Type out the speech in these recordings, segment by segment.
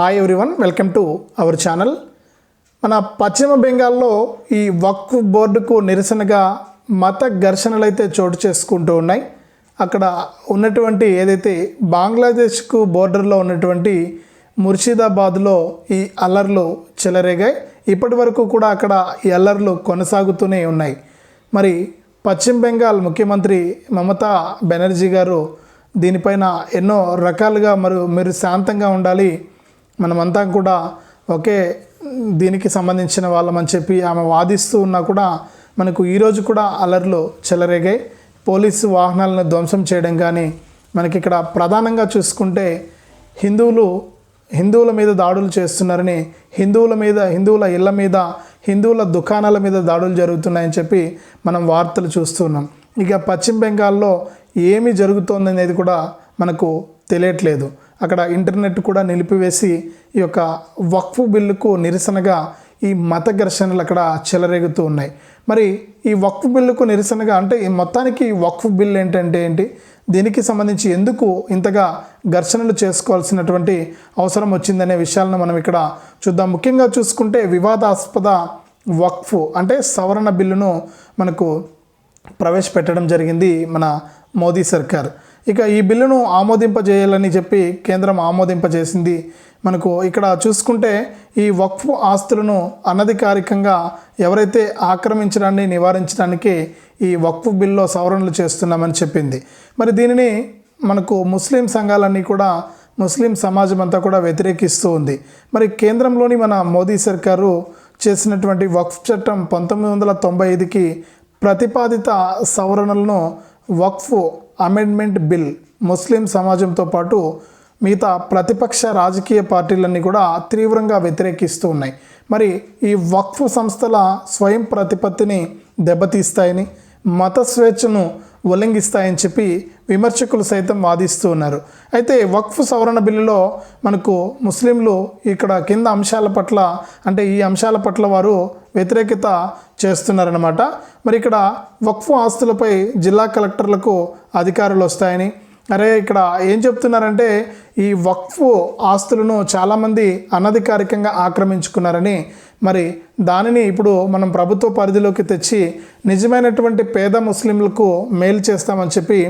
Hi everyone welcome to our channel మన పశ్చిమ బెంగాల్లో ఈ వక్ఫ్ బోర్డుకు నిరసనగా మత ఘర్షణలు అయితే చోటు చేసుకుంటూ ఉన్నాయి. అక్కడ ఉన్నటువంటి ఏదైతే బంగ్లాదేశ్కు బోర్డర్లో ఉన్నటువంటి ముర్షిదాబాద్లో ఈ అల్లర్లు చెలరేగాయి. ఇప్పటి వరకు కూడా అక్కడ ఈ అల్లర్లు కొనసాగుతూనే ఉన్నాయి. మరి పశ్చిమ బెంగాల్ ముఖ్యమంత్రి మమతా బెనర్జీ గారు దీనిపైన ఎన్నో రకాలుగా మరి మీరు శాంతంగా ఉండాలి మనమంతా కూడా ఒకే దీనికి సంబంధించిన వాళ్ళమని చెప్పి ఆమె వాదిస్తూ ఉన్నా కూడా మనకు ఈరోజు కూడా అలర్లు చెలరేగాయి. పోలీసు వాహనాలను ధ్వంసం చేయడం కానీ మనకి ఇక్కడ ప్రధానంగా చూసుకుంటే హిందువులు హిందువుల మీద దాడులు చేస్తున్నారని హిందువుల మీద హిందువుల ఇళ్ళ మీద హిందువుల దుకాణాల మీద దాడులు జరుగుతున్నాయని చెప్పి మనం వార్తలు చూస్తున్నాం ఇక పశ్చిమ బెంగాల్లో ఏమి జరుగుతోందనేది కూడా మనకు తెలియట్లేదు. అక్కడ ఇంటర్నెట్ కూడా నిలిపివేసి ఈ యొక్క వక్ఫ్ బిల్లుకు నిరసనగా ఈ మత ఘర్షణలు అక్కడ చెలరేగుతూ ఉన్నాయి. మరి ఈ వక్ఫ్ బిల్లుకు నిరసనగా అంటే ఈ మొత్తానికి వక్ఫ్ బిల్ ఏంటంటే ఏంటి? దీనికి సంబంధించి ఎందుకు ఇంతగా ఘర్షణలు చేసుకోవాల్సినటువంటి అవసరం వచ్చిందనే విషయాలను మనం ఇక్కడ చూద్దాం. ముఖ్యంగా చూసుకుంటే వివాదాస్పద వక్ఫ్ అంటే సవరణ బిల్లును మనకు ప్రవేశపెట్టడం జరిగింది మన మోదీ సర్కార్. ఇక ఈ బిల్లును ఆమోదింపజేయాలని చెప్పి కేంద్రం ఆమోదింపజేసింది. మనకు ఇక్కడ చూసుకుంటే ఈ వక్ఫ్ ఆస్తులను అనధికారికంగా ఎవరైతే ఆక్రమించడాన్ని నివారించడానికి ఈ వక్ఫ్ బిల్లో సవరణలు చేస్తున్నామని చెప్పింది. మరి దీనిని మనకు ముస్లిం సంఘాలన్నీ కూడా ముస్లిం సమాజం అంతా కూడా వ్యతిరేకిస్తూ ఉంది. మరి కేంద్రంలోని మన మోదీ సర్కారు చేసినటువంటి వక్ఫ్ చట్టం పంతొమ్మిది వందల తొంభై ఐదుకి ప్రతిపాదిత సవరణలను వక్ఫ్ అమెండ్మెంట్ బిల్. ముస్లిం సమాజంతో పాటు మిగతా ప్రతిపక్ష రాజకీయ పార్టీలన్నీ కూడా తీవ్రంగా వ్యతిరేకిస్తూ ఉన్నాయి. మరి ఈ వక్ఫ్ సంస్థల స్వయం ప్రతిపత్తిని దెబ్బతీస్తాయని మత స్వేచ్ఛను ఉల్లంఘిస్తాయని చెప్పి విమర్శకులు సైతం వాదిస్తూ ఉన్నారు. అయితే వక్ఫ్ సవరణ బిల్లులో మనకు ముస్లింలు ఇక్కడ కింద అంశాల పట్ల అంటే ఈ అంశాల పట్ల వారు వ్యతిరేకత చేస్తున్నారన్నమాట. మరి ఇక్కడ వక్ఫ్ ఆస్తులపై జిల్లా కలెక్టర్లకు అధికారులు వస్తాయని. అరే ఇక్కడ ఏం చెప్తున్నారంటే ఈ వక్ఫ్ ఆస్తులను చాలామంది అనధికారికంగా ఆక్రమించుకున్నారని. మరి దానిని ఇప్పుడు మనం ప్రభుత్వ పరిధిలోకి తెచ్చి నిజమైనటువంటి పేద ముస్లింలకు మేలు చేస్తామని చెప్పి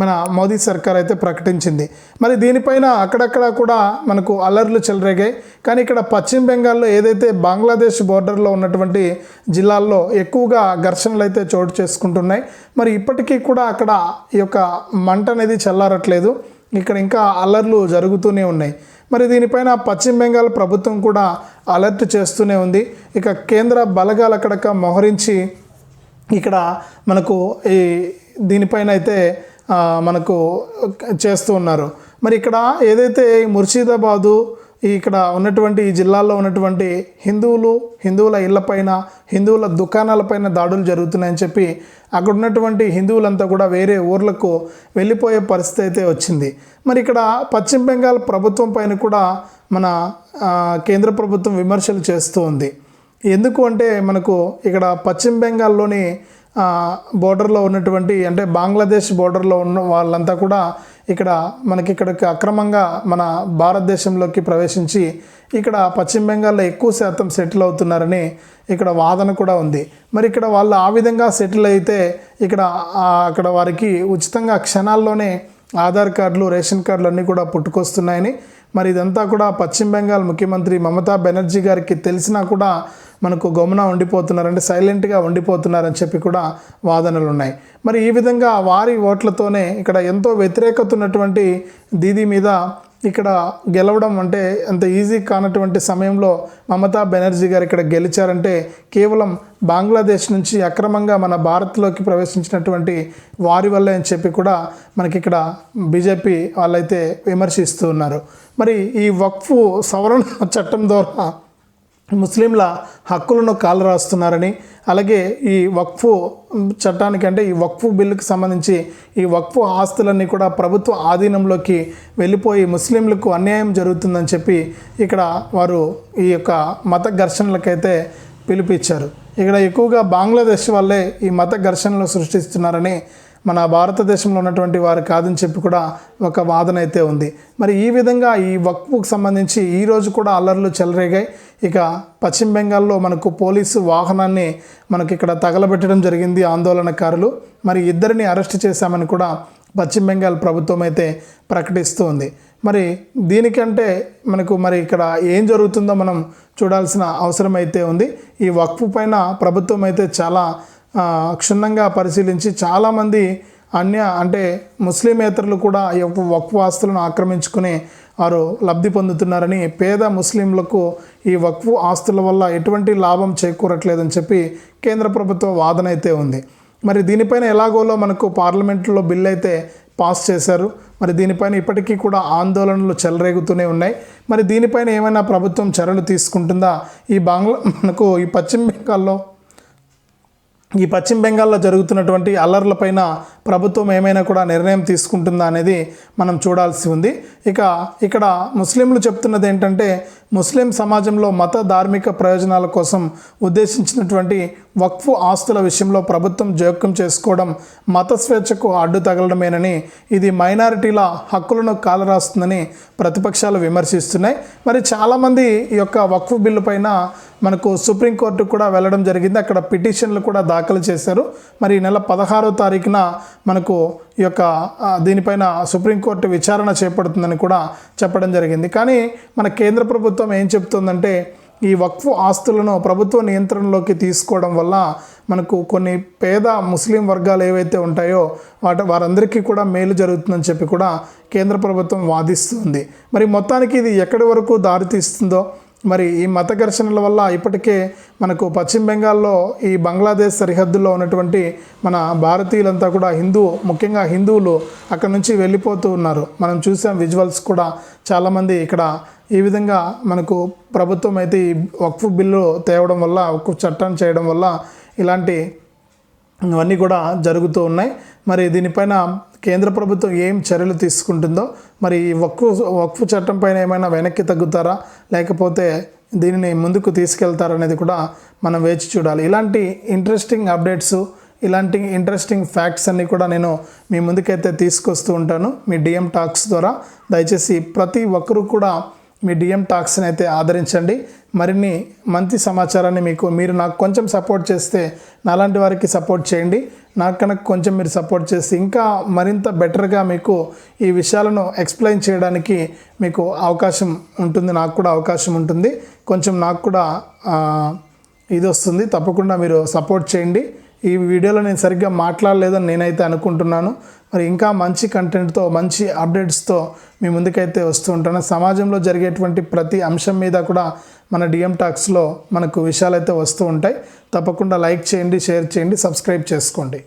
మన మోదీ సర్కార్ అయితే ప్రకటించింది. మరి దీనిపైన అక్కడక్కడ కూడా మనకు అలర్లు చెలరేగాయి. కానీ ఇక్కడ పశ్చిమ బెంగాల్లో ఏదైతే బంగ్లాదేశ్ బోర్డర్లో ఉన్నటువంటి జిల్లాల్లో ఎక్కువగా ఘర్షణలు అయితే చోటు చేసుకుంటున్నాయి. మరి ఇప్పటికీ కూడా అక్కడ ఈ యొక్క మంట అనేది చల్లారట్లేదు. ఇక్కడ ఇంకా అలర్లు జరుగుతూనే ఉన్నాయి. మరి దీనిపైన పశ్చిమ బెంగాల్ ప్రభుత్వం కూడా అలర్ట్ చేస్తూనే ఉంది. ఇక కేంద్ర బలగాలు అక్కడక్క మోహరించి ఇక్కడ మనకు ఈ దీనిపైన అయితే మనకు చేస్తూ ఉన్నారు. మరి ఇక్కడ ఏదైతే ముర్షిదాబాదు ఇక్కడ ఉన్నటువంటి ఈ జిల్లాల్లో ఉన్నటువంటి హిందువులు హిందువుల ఇళ్ళపైన హిందువుల దుకాణాలపైన దాడులు జరుగుతున్నాయని చెప్పి అక్కడ ఉన్నటువంటి హిందువులంతా కూడా వేరే ఊర్లకు వెళ్ళిపోయే పరిస్థితి అయితే వచ్చింది. మరి ఇక్కడ పశ్చిమ బెంగాల్ ప్రభుత్వం పైన కూడా మన కేంద్ర ప్రభుత్వం విమర్శలు చేస్తూ ఉంది. ఎందుకు అంటే మనకు ఇక్కడ పశ్చిమ బెంగాల్లోని బోర్డర్లో ఉన్నటువంటి అంటే బంగ్లాదేశ్ బోర్డర్లో ఉన్న వాళ్ళంతా కూడా ఇక్కడ మనకి ఇక్కడికి అక్రమంగా మన భారతదేశంలోకి ప్రవేశించి ఇక్కడ పశ్చిమ బెంగాల్లో ఎక్కువ శాతం సెటిల్ అవుతున్నారని ఇక్కడ వాదన కూడా ఉంది. మరి ఇక్కడ వాళ్ళు ఆ విధంగా సెటిల్ అయితే ఇక్కడ అక్కడ వారికి ఉచితంగా క్షణాల్లోనే ఆధార్ కార్డులు రేషన్ కార్డులు అన్నీ కూడా పుట్టుకొస్తున్నాయని మరి ఇదంతా కూడా పశ్చిమ బెంగాల్ ముఖ్యమంత్రి మమతా బెనర్జీ గారికి తెలిసినా కూడా మనకు గమన ఉండిపోతున్నారంటే సైలెంట్గా ఉండిపోతున్నారని చెప్పి కూడా వాదనలు ఉన్నాయి మరి ఈ విధంగా వారి ఓట్లతోనే ఇక్కడ ఎంతో వ్యతిరేకత ఉన్నటువంటి దీదీ మీద ఇక్కడ గెలవడం అంటే అంత ఈజీ కానటువంటి సమయంలో మమతా బెనర్జీ గారు ఇక్కడ గెలిచారంటే కేవలం బంగ్లాదేశ్ నుంచి అక్రమంగా మన భారత్లోకి ప్రవేశించినటువంటి వారి వల్లే అని చెప్పి కూడా మనకి ఇక్కడ బీజేపీ వాళ్ళైతే విమర్శిస్తూ ఉన్నారు. మరి ఈ వక్ఫ్ సవరణ చట్టం ద్వారా ముస్లింల హక్కులను కాలు రాస్తున్నారని అలాగే ఈ వక్ఫ్ చట్టానికి అంటే ఈ వక్ఫ్ బిల్లుకి సంబంధించి ఈ వక్ఫ్ ఆస్తులన్నీ కూడా ప్రభుత్వ ఆధీనంలోకి వెళ్ళిపోయి ముస్లింలకు అన్యాయం జరుగుతుందని చెప్పి ఇక్కడ వారు ఈ యొక్క మత ఘర్షణలకైతే పిలిపించారు ఇక్కడ ఎక్కువగా బంగ్లాదేశ్ వాళ్ళే ఈ మత ఘర్షణలు సృష్టిస్తున్నారని మన భారతదేశంలో ఉన్నటువంటి వారు కాదని చెప్పి కూడా ఒక వాదన అయితే ఉంది. మరి ఈ విధంగా ఈ వక్ఫ్కు సంబంధించి ఈరోజు కూడా అల్లర్లు చెలరేగాయి. ఇక పశ్చిమ బెంగాల్లో మనకు పోలీసు వాహనాన్ని మనకి ఇక్కడ తగలబెట్టడం జరిగింది ఆందోళనకారులు. మరి ఇద్దరిని అరెస్ట్ చేశామని కూడా పశ్చిమ బెంగాల్ ప్రభుత్వం అయితే ప్రకటిస్తూ ఉంది మరి దీనికంటే మనకు మరి ఇక్కడ ఏం జరుగుతుందో మనం చూడాల్సిన అవసరం అయితే ఉంది. ఈ వక్ఫ్ పైన ప్రభుత్వం అయితే చాలా క్షుణ్ణంగా పరిశీలించి చాలామంది అన్య అంటే ముస్లిమేతరులు కూడా ఈ యొక్క వక్ఫ్ ఆస్తులను ఆక్రమించుకుని వారు లబ్ధి పొందుతున్నారని పేద ముస్లింలకు ఈ వక్ఫ్ ఆస్తుల వల్ల ఎటువంటి లాభం చేకూరట్లేదని చెప్పి కేంద్ర ప్రభుత్వ వాదన అయితే ఉంది. మరి దీనిపైన ఎలాగోలో మనకు పార్లమెంట్లో బిల్ అయితే పాస్ చేశారు. మరి దీనిపైన ఇప్పటికీ కూడా ఆందోళనలు చెలరేగుతూనే ఉన్నాయి. మరి దీనిపైన ఏమైనా ప్రభుత్వం చర్యలు తీసుకుంటుందా? ఈ బంగ్లా మనకు ఈ పశ్చిమ బెంగాల్లో ఈ పశ్చిమ బెంగాల్లో జరుగుతున్నటువంటి అల్లర్లపైన ప్రభుత్వం ఏమైనా కూడా నిర్ణయం తీసుకుంటుందా అనేది మనం చూడాల్సి ఉంది. ఇక ఇక్కడ ముస్లింలు చెప్తున్నది ఏంటంటే ముస్లిం సమాజంలో మత ధార్మిక ప్రయోజనాల కోసం ఉద్దేశించినటువంటి వక్ఫ్ ఆస్తుల విషయంలో ప్రభుత్వం జోక్యం చేసుకోవడం మత స్వేచ్ఛకు అడ్డు తగలడమేనని ఇది మైనారిటీల హక్కులను కాలరాస్తుందని ప్రతిపక్షాలు విమర్శిస్తున్నాయి. మరి చాలామంది ఈ యొక్క వక్ఫ్ బిల్లు పైన మనకు సుప్రీంకోర్టు కూడా వెళ్ళడం జరిగింది. అక్కడ పిటిషన్లు కూడా దాఖలు చేశారు. మరి ఈ నెల పదహారో తారీఖున మనకు ఈ యొక్క దీనిపైన సుప్రీంకోర్టు విచారణ చేపడుతుందని కూడా చెప్పడం జరిగింది. కానీ మన కేంద్ర ప్రభుత్వం ఏం చెప్తుందంటే ఈ వక్ఫ్ ఆస్తులను ప్రభుత్వ నియంత్రణలోకి తీసుకోవడం వల్ల మనకు కొన్ని పేద ముస్లిం వర్గాలు ఏవైతే ఉంటాయో వాటి వారందరికీ కూడా మేలు జరుగుతుందని చెప్పి కూడా కేంద్ర ప్రభుత్వం వాదిస్తుంది. మరి మొత్తానికి ఇది ఎక్కడి వరకు దారితీస్తుందో మరి ఈ మత ఘర్షణల వల్ల ఇప్పటికే మనకు పశ్చిమ బెంగాల్లో ఈ బంగ్లాదేశ్ సరిహద్దుల్లో ఉన్నటువంటి మన భారతీయులంతా కూడా హిందూ ముఖ్యంగా హిందువులు అక్కడ నుంచి వెళ్ళిపోతూ ఉన్నారు. మనం చూసాం విజువల్స్ కూడా చాలామంది ఇక్కడ ఈ విధంగా మనకు ప్రభుత్వం అయితే ఈ వక్ఫ్ బిల్లు తేవడం వల్ల వక్ఫ్ చట్టాన్ని చేయడం వల్ల ఇలాంటి ఇవన్నీ కూడా జరుగుతూ ఉన్నాయి. మరి దీనిపైన కేంద్ర ప్రభుత్వం ఏం చర్యలు తీసుకుంటుందో మరి ఈ వక్ఫ్ వక్ఫ్ చట్టం పైన ఏమైనా వెనక్కి తగ్గుతారా? లేకపోతే దీనిని ముందుకు తీసుకెళ్తారనేది కూడా మనం వేచి చూడాలి. ఇలాంటి ఇంట్రెస్టింగ్ అప్డేట్స్ ఇలాంటి ఇంట్రెస్టింగ్ ఫ్యాక్ట్స్ అన్నీ కూడా నేను మీ ముందుకైతే తీసుకొస్తూ ఉంటాను. మీ డిఎం టాక్స్ ద్వారా. దయచేసి ప్రతి ఒక్కరూ కూడా మీ డిఎం టాక్స్ని అయితే ఆదరించండి. మరిన్ని మంచి సమాచారాన్ని మీకు మీరు నాకు కొంచెం సపోర్ట్ చేస్తే నాలాంటి వారికి సపోర్ట్ చేయండి. నాకు కనుక కొంచెం మీరు సపోర్ట్ చేసి ఇంకా మరింత బెటర్గా మీకు ఈ విషయాలను ఎక్స్ప్లెయిన్ చేయడానికి మీకు అవకాశం ఉంటుంది నాకు కూడా అవకాశం ఉంటుంది. కొంచెం నాకు కూడా ఇది వస్తుంది. తప్పకుండా మీరు సపోర్ట్ చేయండి. ఈ వీడియోలో నేను సరిగ్గా మాట్లాడలేదని నేనైతే అనుకుంటున్నాను. మరి ఇంకా మంచి కంటెంట్తో మంచి అప్డేట్స్తో మీ ముందుకైతే వస్తూ ఉంటాను. సమాజంలో జరిగేటువంటి ప్రతి అంశం మీద కూడా మన డిఎం టాక్స్లో మనకు విషయాలు అయితే వస్తూ ఉంటాయి. తప్పకుండా లైక్ చేయండి షేర్ చేయండి సబ్స్క్రైబ్ చేసుకోండి.